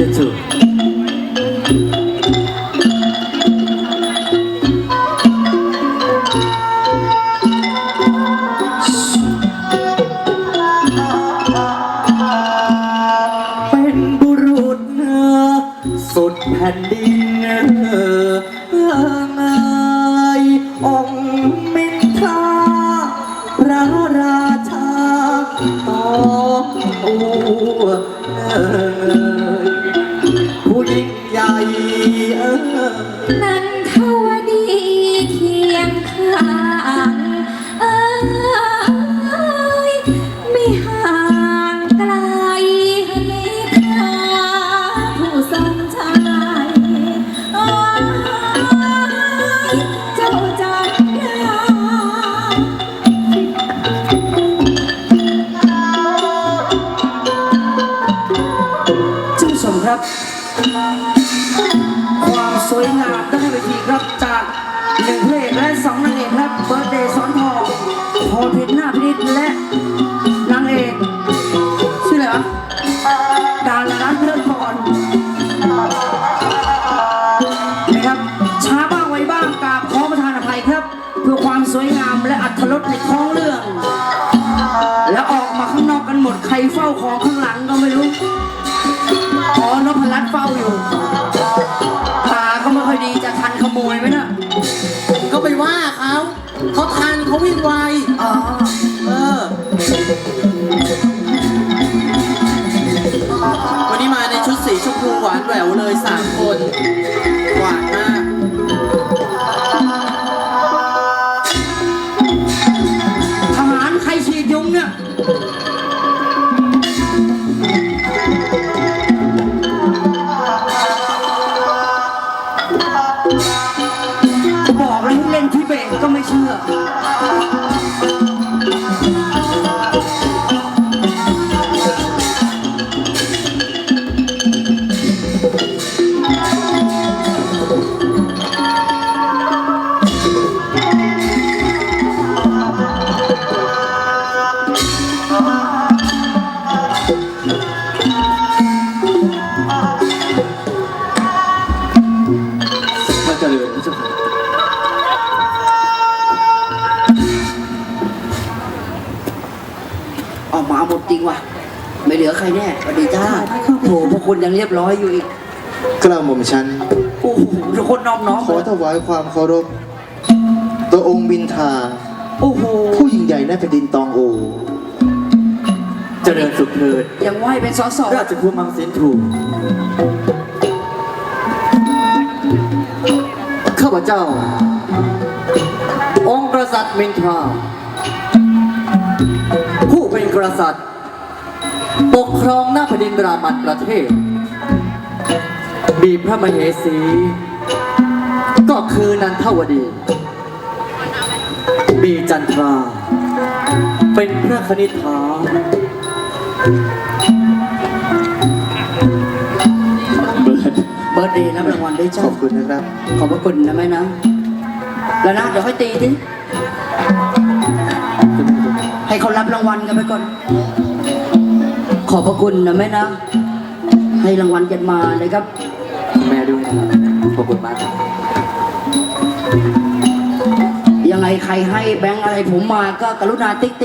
ชิญเชิญเป็นบุรุษสุดแผ่นดินเออเอ่ยองค์มินทราพระราชาต้องตัางเอ้ยไม่ห่างไกลไม่ขาผู้ทรงชัยโอ้ยเจ้าจักรยาน ชื่นชมครับ ความสวยงามด้านเวทีครับจาก หนึ่งเพลงและสองนางเอกครับเบิร์ดเดย์สอนทองพรพิษหน้าพินิจและนางเอกชื่ออะไรวะดารารัตน์เลิศพรนะครับช้าบ้างไวบ้างกราบขอประทานอภัยครับ เพื่อความสวยงามและอัธรสในท้องเรื่อง แล้วออกมาข้างนอกกันหมดใครเฝ้าของข้างหลังก็ไม่รู้อ๋อนพรัตน์เฝ้าอยู่ เขาทันเขาวิ่งไวอ๋อเออ วันนี้มาในชุดสีชมพูหวานแหววเลยสามคน หวานมาก ทหารใครฉีดยุงเนี่ยบอ เชื่อพระเจริญพระเจ้าค่ะ ออกมาหมดจริงว่ะ ไม่เหลือใครแน่สวัสดีจ้าโถพวกคุณยังเรียบร้อยอยู่อีกกล้าหม่อมฉัน โอ้โหทุกคนน้อมน้อมขอถวายความเคารพตัวองค์บินทา โอ้โหผู้ยิ่งใหญ่ในแผ่นดินตองโอ เจริญสุขเถิดยังไหวเป็นสอสอราชครูมังสินทรูข้าพเจ้า องค์กษัตริย์มินทราผู้ เป็นกษัตริย์ ปกครองหน้าแผ่นดินรามันประเทศ มีพระมเหสี ก็คือนันทวดี มีจันทรา เป็นพระคณิษฐาเบิร์ดเบิร์ดเดย์รับรางวัลด้วยขจ้าอบคุณนะครับ ขอบพระคุณนะแม่นะ แล้วนะ เดี๋ยวค่อยตีดิ ให้เขารับรางวัลกันไปก่อน ขอบพระคุณนะแม่นะ ให้รางวัลกันมาเลยครับ แม่ด้วยนะครับขอบคุณมากครับยังไงใครให้แบงค์อะไรผมมาก็กรุณาติ๊ก